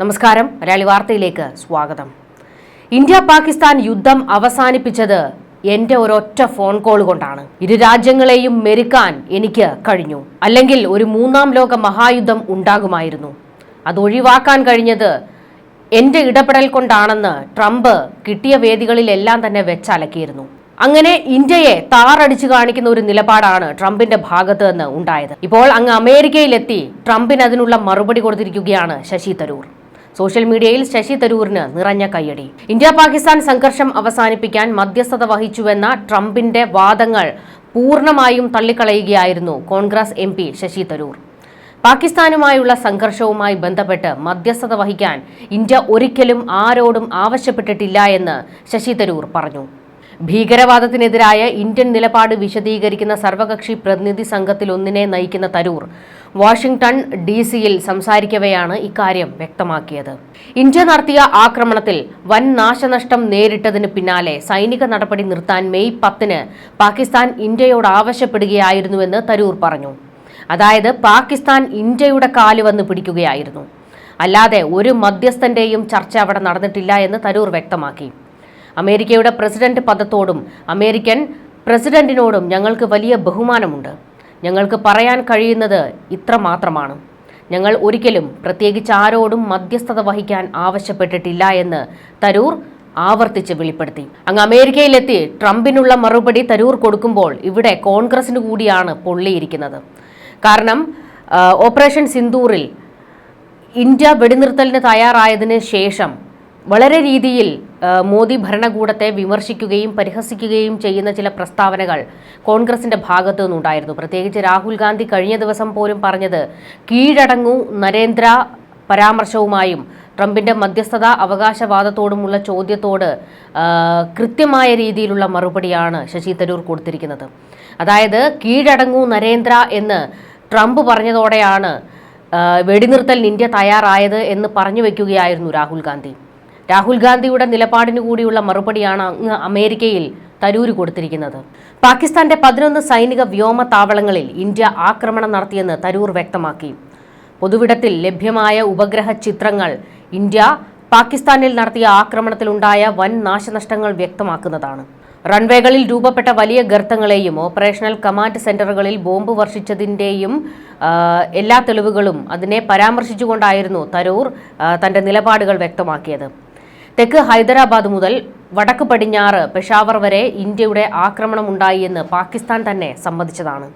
നമസ്കാരം. മലയാളി വാർത്തയിലേക്ക് സ്വാഗതം. ഇന്ത്യ പാകിസ്ഥാൻ യുദ്ധം അവസാനിപ്പിച്ചത് എന്റെ ഒരൊറ്റ ഫോൺ കോൾ കൊണ്ടാണ്. ഇരു രാജ്യങ്ങളെയും മെരുക്കാൻ എനിക്ക് കഴിഞ്ഞു. അല്ലെങ്കിൽ ഒരു മൂന്നാം ലോക മഹായുദ്ധം ഉണ്ടാകുമായിരുന്നു. അത് ഒഴിവാക്കാൻ കഴിഞ്ഞത് എന്റെ ഇടപെടൽ കൊണ്ടാണെന്ന് ട്രംപ് കിട്ടിയ വേദികളിലെല്ലാം തന്നെ വെച്ചലക്കിയിരുന്നു അങ്ങനെ ഇന്ത്യയെ താറടിച്ചു കാണിക്കുന്ന ഒരു നിലപാടാണ് ട്രംപിന്റെ ഭാഗത്ത് നിന്ന് ഉണ്ടായത്. ഇപ്പോൾ അങ്ങ് അമേരിക്കയിലെത്തി ട്രംപിന് അതിനുള്ള മറുപടി കൊടുത്തിരിക്കുകയാണ് ശശി തരൂർ. സോഷ്യൽ മീഡിയയിൽ ശശി തരൂരിന് നിറഞ്ഞ കയ്യടി. ഇന്ത്യ പാകിസ്ഥാൻ സംഘർഷം അവസാനിപ്പിക്കാൻ മധ്യസ്ഥത വഹിച്ചുവെന്ന ട്രംപിന്റെ വാദങ്ങൾ പൂർണമായും തള്ളിക്കളയുകയായിരുന്നു കോൺഗ്രസ് എം ശശി തരൂർ. പാകിസ്ഥാനുമായുള്ള സംഘർഷവുമായി ബന്ധപ്പെട്ട് മധ്യസ്ഥത വഹിക്കാൻ ഇന്ത്യ ഒരിക്കലും ആരോടും ആവശ്യപ്പെട്ടിട്ടില്ല എന്ന് ശശി തരൂർ പറഞ്ഞു. ഭീകരവാദത്തിനെതിരായ ഇന്ത്യൻ നിലപാട് വിശദീകരിക്കുന്ന സർവകക്ഷി പ്രതിനിധി സംഘത്തിൽ ഒന്നിനെ നയിക്കുന്ന തരൂർ. വാഷിംഗ്ടൺ ഡി സിയിൽ സംസാരിക്കവെയാണ് ഇക്കാര്യം വ്യക്തമാക്കിയത്. ഇന്ത്യ നടത്തിയ ആക്രമണത്തിൽ വൻ നാശനഷ്ടം നേരിട്ടതിന് പിന്നാലെ സൈനിക നടപടി നിർത്താൻ മെയ് പത്തിന് പാകിസ്ഥാൻ ഇന്ത്യയോട് ആവശ്യപ്പെടുകയായിരുന്നുവെന്ന് തരൂർ പറഞ്ഞു. അതായത് പാകിസ്ഥാൻ ഇന്ത്യയുടെ കാൽ വന്ന് പിടിക്കുകയായിരുന്നു. അല്ലാതെ ഒരു മധ്യസ്ഥന്റെയും ചർച്ച അവിടെ നടന്നിട്ടില്ല എന്ന് തരൂർ വ്യക്തമാക്കി. അമേരിക്കയുടെ പ്രസിഡന്റ് പദത്തോടും അമേരിക്കൻ പ്രസിഡന്റിനോടും ഞങ്ങൾക്ക് വലിയ ബഹുമാനമുണ്ട്. ഞങ്ങൾക്ക് പറയാൻ കഴിയുന്നത് ഇത്ര മാത്രമാണ്. ഞങ്ങൾ ഒരിക്കലും പ്രത്യേകിച്ച് ആരോടും മധ്യസ്ഥത വഹിക്കാൻ ആവശ്യപ്പെട്ടിട്ടില്ല എന്ന് തരൂർ ആവർത്തിച്ച് വെളിപ്പെടുത്തി. അങ്ങ് അമേരിക്കയിലെത്തി ട്രംപിനുള്ള മറുപടി തരൂർ കൊടുക്കുമ്പോൾ ഇവിടെ കോൺഗ്രസിന് കൂടിയാണ് പൊള്ളിയിരിക്കുന്നത്. കാരണം ഓപ്പറേഷൻ സിന്ദൂറിൽ ഇന്ത്യ വെടിനിർത്തലിന് തയ്യാറായതിന് ശേഷം വളരെ രീതിയിൽ മോദി ഭരണകൂടത്തെ വിമർശിക്കുകയും പരിഹസിക്കുകയും ചെയ്യുന്ന ചില പ്രസ്താവനകൾ കോൺഗ്രസിന്റെ ഭാഗത്തു നിന്നുണ്ടായിരുന്നു. പ്രത്യേകിച്ച് രാഹുൽ ഗാന്ധി കഴിഞ്ഞ ദിവസം പോലും പറഞ്ഞത് കീഴടങ്ങൂ നരേന്ദ്ര പരാമർശവുമായും ട്രംപിന്റെ മധ്യസ്ഥത അവകാശവാദത്തോടുമുള്ള ചോദ്യത്തോട് കൃത്യമായ രീതിയിലുള്ള മറുപടിയാണ് ശശി തരൂർ കൊടുത്തിരിക്കുന്നത്. അതായത് കീഴടങ്ങൂ നരേന്ദ്ര എന്ന് ട്രംപ് പറഞ്ഞതോടെയാണ് വെടിനിർത്തലിന് ഇന്ത്യ തയ്യാറായത് എന്ന് പറഞ്ഞു വെക്കുകയായിരുന്നു രാഹുൽ ഗാന്ധി. രാഹുൽ ഗാന്ധിയുടെ നിലപാടിനു കൂടിയുള്ള മറുപടിയാണ് അങ്ങ് അമേരിക്കയിൽ തരൂര് കൊടുത്തിരിക്കുന്നത്. പാകിസ്ഥാന്റെ പതിനൊന്ന് സൈനിക വ്യോമ താവളങ്ങളിൽ ഇന്ത്യ ആക്രമണം നടത്തിയെന്ന് തരൂർ വ്യക്തമാക്കി. പൊതുവിടത്തിൽ ലഭ്യമായ ഉപഗ്രഹ ചിത്രങ്ങൾ ഇന്ത്യ പാകിസ്ഥാനിൽ നടത്തിയ ആക്രമണത്തിലുണ്ടായ വൻ നാശനഷ്ടങ്ങൾ വ്യക്തമാക്കുന്നതാണ്. റൺവേകളിൽ രൂപപ്പെട്ട വലിയ ഗർത്തങ്ങളെയും ഓപ്പറേഷണൽ കമാൻഡ് സെന്ററുകളിൽ ബോംബ് വർഷിച്ചതിന്റെയും എല്ലാ തെളിവുകളും അതിനെ പരാമർശിച്ചുകൊണ്ടായിരുന്നു തരൂർ തന്റെ നിലപാടുകൾ വ്യക്തമാക്കിയത്. തെക്ക് ഹൈദരാബാദ് മുതൽ വടക്ക് പടിഞ്ഞാറ് പെഷാവർ വരെ ഇന്ത്യയുടെ ആക്രമണം ഉണ്ടായി എന്ന് പാകിസ്ഥാൻ തന്നെ സമ്മതിച്ചതാണ്.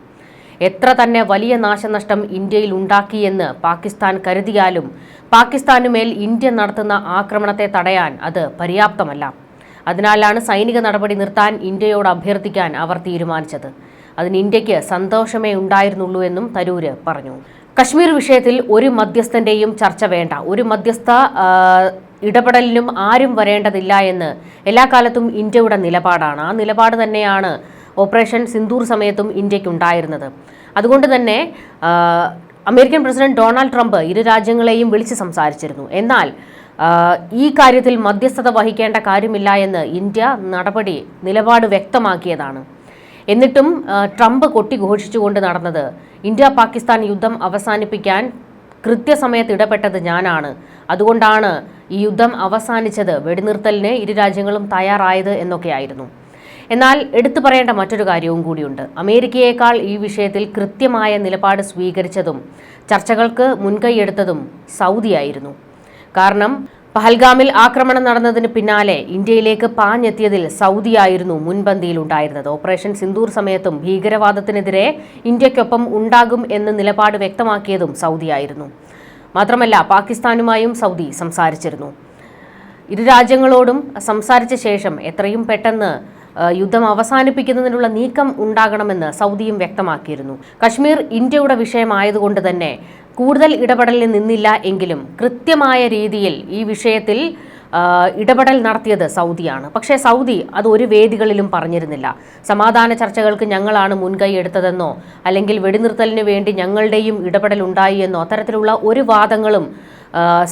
എത്ര തന്നെ വലിയ നാശനഷ്ടം ഇന്ത്യയിൽ ഉണ്ടാക്കിയെന്ന് പാകിസ്ഥാൻ കരുതിയാലും പാകിസ്ഥാനുമേൽ ഇന്ത്യ നടത്തുന്ന ആക്രമണത്തെ തടയാൻ അത് പര്യാപ്തമല്ല. അതിനാലാണ് സൈനിക നടപടി നിർത്താൻ ഇന്ത്യയോട് അഭ്യർത്ഥിക്കാൻ അവർ തീരുമാനിച്ചത്. അതിന് ഇന്ത്യയ്ക്ക് സന്തോഷമേ ഉണ്ടായിരുന്നുള്ളൂ എന്നും തരൂര് പറഞ്ഞു. കശ്മീർ വിഷയത്തിൽ ഒരു മധ്യസ്ഥന്റെയും ചർച്ച വേണ്ട. ഒരു മധ്യസ്ഥ ഇടപെടലിനും ആരും വരേണ്ടതില്ല എന്ന് എല്ലാ കാലത്തും ഇന്ത്യയുടെ നിലപാടാണ്. ആ നിലപാട് തന്നെയാണ് ഓപ്പറേഷൻ സിന്ദൂർ സമയത്തും ഇന്ത്യക്കുണ്ടായിരുന്നത്. അതുകൊണ്ട് തന്നെ അമേരിക്കൻ പ്രസിഡന്റ് ഡൊണാൾഡ് ട്രംപ് ഇരു രാജ്യങ്ങളെയും വിളിച്ച് സംസാരിച്ചിരുന്നു. എന്നാൽ ഈ കാര്യത്തിൽ മധ്യസ്ഥത വഹിക്കേണ്ട കാര്യമില്ല എന്ന് ഇന്ത്യ നടപടി നിലപാട് വ്യക്തമാക്കിയതാണ്. എന്നിട്ടും ട്രംപ് കൊട്ടിഘോഷിച്ചുകൊണ്ട് നടന്നത് ഇന്ത്യ പാകിസ്ഥാൻ യുദ്ധം അവസാനിപ്പിക്കാൻ കൃത്യസമയത്ത് ഇടപെട്ടത് ഞാനാണ്. അതുകൊണ്ടാണ് ഈ യുദ്ധം അവസാനിച്ചത്. വെടിനിർത്തലിന് ഇരു രാജ്യങ്ങളും തയ്യാറായത് എന്നൊക്കെയായിരുന്നു. എന്നാൽ എടുത്തു പറയേണ്ട മറ്റൊരു കാര്യവും കൂടിയുണ്ട്. അമേരിക്കയേക്കാൾ ഈ വിഷയത്തിൽ കൃത്യമായ നിലപാട് സ്വീകരിച്ചതും ചർച്ചകൾക്ക് മുൻകൈയെടുത്തതും സൗദിയായിരുന്നു. കാരണം പഹൽഗാമിൽ ആക്രമണം നടന്നതിന് പിന്നാലെ ഇന്ത്യയിലേക്ക് പാഞ്ഞെത്തിയതിൽ സൗദിയായിരുന്നു മുൻപന്തിയിലുണ്ടായിരുന്നത് ഓപ്പറേഷൻ സിന്ദൂർ സമയത്തും ഭീകരവാദത്തിനെതിരെ ഇന്ത്യക്കൊപ്പം ഉണ്ടാകും എന്ന് നിലപാട് വ്യക്തമാക്കിയതും സൗദിയായിരുന്നു. മാത്രമല്ല പാകിസ്ഥാനുമായും സൗദി സംസാരിച്ചിരുന്നു. ഇരു രാജ്യങ്ങളോടും സംസാരിച്ച ശേഷം എത്രയും പെട്ടെന്ന് യുദ്ധം അവസാനിപ്പിക്കുന്നതിനുള്ള നീക്കം ഉണ്ടാകണമെന്ന് സൗദിയും വ്യക്തമാക്കിയിരുന്നു. കശ്മീർ ഇന്ത്യയുടെ വിഷയമായതുകൊണ്ട് തന്നെ കൂടുതൽ ഇടപെടലിൽ നിന്നില്ല എങ്കിലും കൃത്യമായ രീതിയിൽ ഈ വിഷയത്തിൽ ഇടപെടൽ നടത്തിയത് സൗദിയാണ്. പക്ഷേ സൗദി അത് ഒരു വേദികളിലും പറഞ്ഞിരുന്നില്ല. സമാധാന ചർച്ചകൾക്ക് ഞങ്ങളാണ് മുൻകൈ എടുത്തതെന്നോ അല്ലെങ്കിൽ വെടിനിർത്തലിന് വേണ്ടി ഞങ്ങളുടെയും ഇടപെടൽ ഉണ്ടായി എന്നോ അത്തരത്തിലുള്ള ഒരു വാദങ്ങളും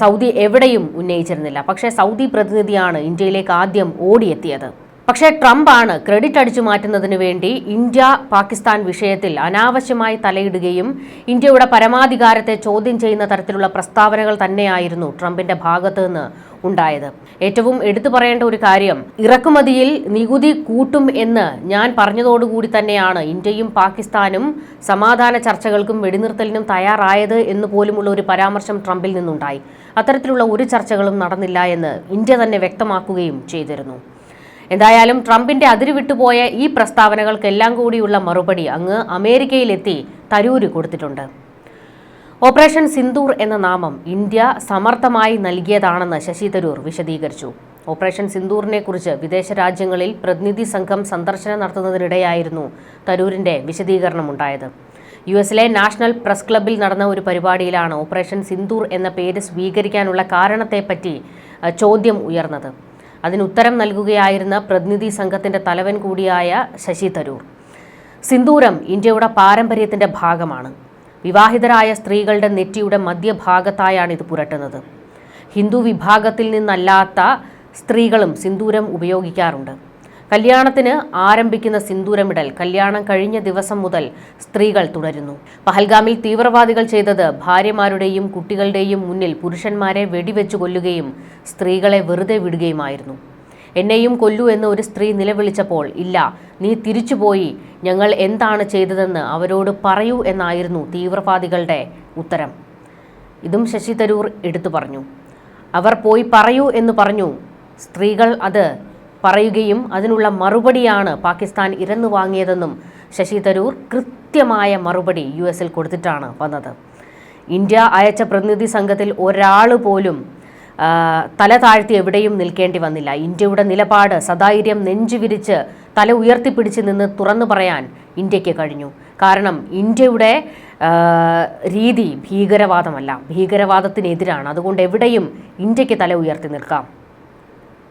സൗദി എവിടെയും ഉന്നയിച്ചിരുന്നില്ല. പക്ഷേ സൗദി പ്രതിനിധിയാണ് ഇന്ത്യയിലേക്ക് ആദ്യം ഓടിയെത്തിയത്. പക്ഷേ ട്രംപ് ആണ് ക്രെഡിറ്റ് അടിച്ചു മാറ്റുന്നതിന് വേണ്ടി ഇന്ത്യ പാകിസ്ഥാൻ വിഷയത്തിൽ അനാവശ്യമായി തലയിടുകയും ഇന്ത്യയുടെ പരമാധികാരത്തെ ചോദ്യം ചെയ്യുന്ന തരത്തിലുള്ള പ്രസ്താവനകൾ തന്നെയായിരുന്നു ട്രംപിന്റെ ഭാഗത്ത് നിന്ന് ഉണ്ടായത്. ഏറ്റവും എടുത്തു പറയേണ്ട ഒരു കാര്യം ഇറക്കുമതിയിൽ നികുതി കൂട്ടും എന്ന് ഞാൻ പറഞ്ഞതോടുകൂടി തന്നെയാണ് ഇന്ത്യയും പാകിസ്ഥാനും സമാധാന ചർച്ചകൾക്കും വെടിനിർത്തലിനും തയ്യാറായത് എന്ന് പോലുമുള്ള ഒരു പരാമർശം ട്രംപിൽ നിന്നുണ്ടായി. അത്തരത്തിലുള്ള ഒരു ചർച്ചകളും നടന്നില്ല എന്ന് ഇന്ത്യ തന്നെ വ്യക്തമാക്കുകയും ചെയ്തിരുന്നു. എന്തായാലും ട്രംപിന്റെ അതിരുവിട്ടുപോയ ഈ പ്രസ്താവനകൾക്കെല്ലാം കൂടിയുള്ള മറുപടി അങ്ങ് അമേരിക്കയിലെത്തി തരൂര് കൊടുത്തിട്ടുണ്ട്. ഓപ്പറേഷൻ സിന്ദൂർ എന്ന നാമം ഇന്ത്യ സമർത്ഥമായി നൽകിയതാണെന്ന് ശശി തരൂർ വിശദീകരിച്ചു. ഓപ്പറേഷൻ സിന്ദൂറിനെ കുറിച്ച് വിദേശ രാജ്യങ്ങളിൽ പ്രതിനിധി സംഘം സന്ദർശനം നടത്തുന്നതിനിടെയായിരുന്നു തരൂരിന്റെ വിശദീകരണമുണ്ടായത്. യു എസിലെ നാഷണൽ പ്രസ് ക്ലബ്ബിൽ നടന്ന ഒരു പരിപാടിയിലാണ് ഓപ്പറേഷൻ സിന്ദൂർ എന്ന പേര് സ്വീകരിക്കാനുള്ള കാരണത്തെപ്പറ്റി ചോദ്യം ഉയർന്നത്. അതിന് ഉത്തരം നൽകുകയായിരുന്ന പ്രതിനിധി സംഘത്തിന്റെ തലവൻ കൂടിയായ ശശി തരൂർ. സിന്ദൂരം ഇന്ത്യയുടെ പാരമ്പര്യത്തിന്റെ ഭാഗമാണ്. വിവാഹിതരായ സ്ത്രീകളുടെ നെറ്റിയുടെ മധ്യഭാഗത്തായാണ് ഇത് പുരട്ടുന്നത്. ഹിന്ദു വിഭാഗത്തിൽ നിന്നല്ലാത്ത സ്ത്രീകളും സിന്ദൂരം ഉപയോഗിക്കാറുണ്ട്. കല്യാണത്തിന് ആരംഭിക്കുന്ന സിന്ദൂരമിടൽ കല്യാണം കഴിഞ്ഞ ദിവസം മുതൽ സ്ത്രീകൾ തുടരുന്നു. പഹൽഗാമിൽ തീവ്രവാദികൾ ചെയ്തത് ഭാര്യമാരുടെയും കുട്ടികളുടെയും മുന്നിൽ പുരുഷന്മാരെ വെടിവെച്ചു കൊല്ലുകയും സ്ത്രീകളെ വെറുതെ വിടുകയുമായിരുന്നു. എന്നെയും കൊല്ലൂ എന്ന് ഒരു സ്ത്രീ നിലവിളിച്ചപ്പോൾ ഇല്ല നീ തിരിച്ചുപോയി. ഞങ്ങൾ എന്താണ് ചെയ്തതെന്ന് അവരോട് പറയൂ എന്നായിരുന്നു തീവ്രവാദികളുടെ ഉത്തരം. ഇതും ശശി തരൂർ എടുത്തു പറഞ്ഞു. അവർ പോയി പറയൂ എന്ന് പറഞ്ഞു. സ്ത്രീകൾ അത് പറയുകയും അതിനുള്ള മറുപടിയാണ് പാകിസ്ഥാൻ ഇരന്നു വാങ്ങിയതെന്നും ശശി തരൂർ കൃത്യമായ മറുപടി യു എസിൽ കൊടുത്തിട്ടാണ് വന്നത്. ഇന്ത്യ അയച്ച പ്രതിനിധി സംഘത്തിൽ ഒരാൾ പോലും തല താഴ്ത്തി എവിടെയും നിൽക്കേണ്ടി വന്നില്ല. ഇന്ത്യയുടെ നിലപാട് സധൈര്യം നെഞ്ചുവിരിച്ച് തല ഉയർത്തിപ്പിടിച്ച് നിന്ന് തുറന്നു പറയാൻ ഇന്ത്യയ്ക്ക് കഴിഞ്ഞു. കാരണം ഇന്ത്യയുടെ രീതി ഭീകരവാദമല്ല. ഭീകരവാദത്തിനെതിരാണ്. അതുകൊണ്ട് എവിടെയും ഇന്ത്യയ്ക്ക് തല ഉയർത്തി നിൽക്കാം.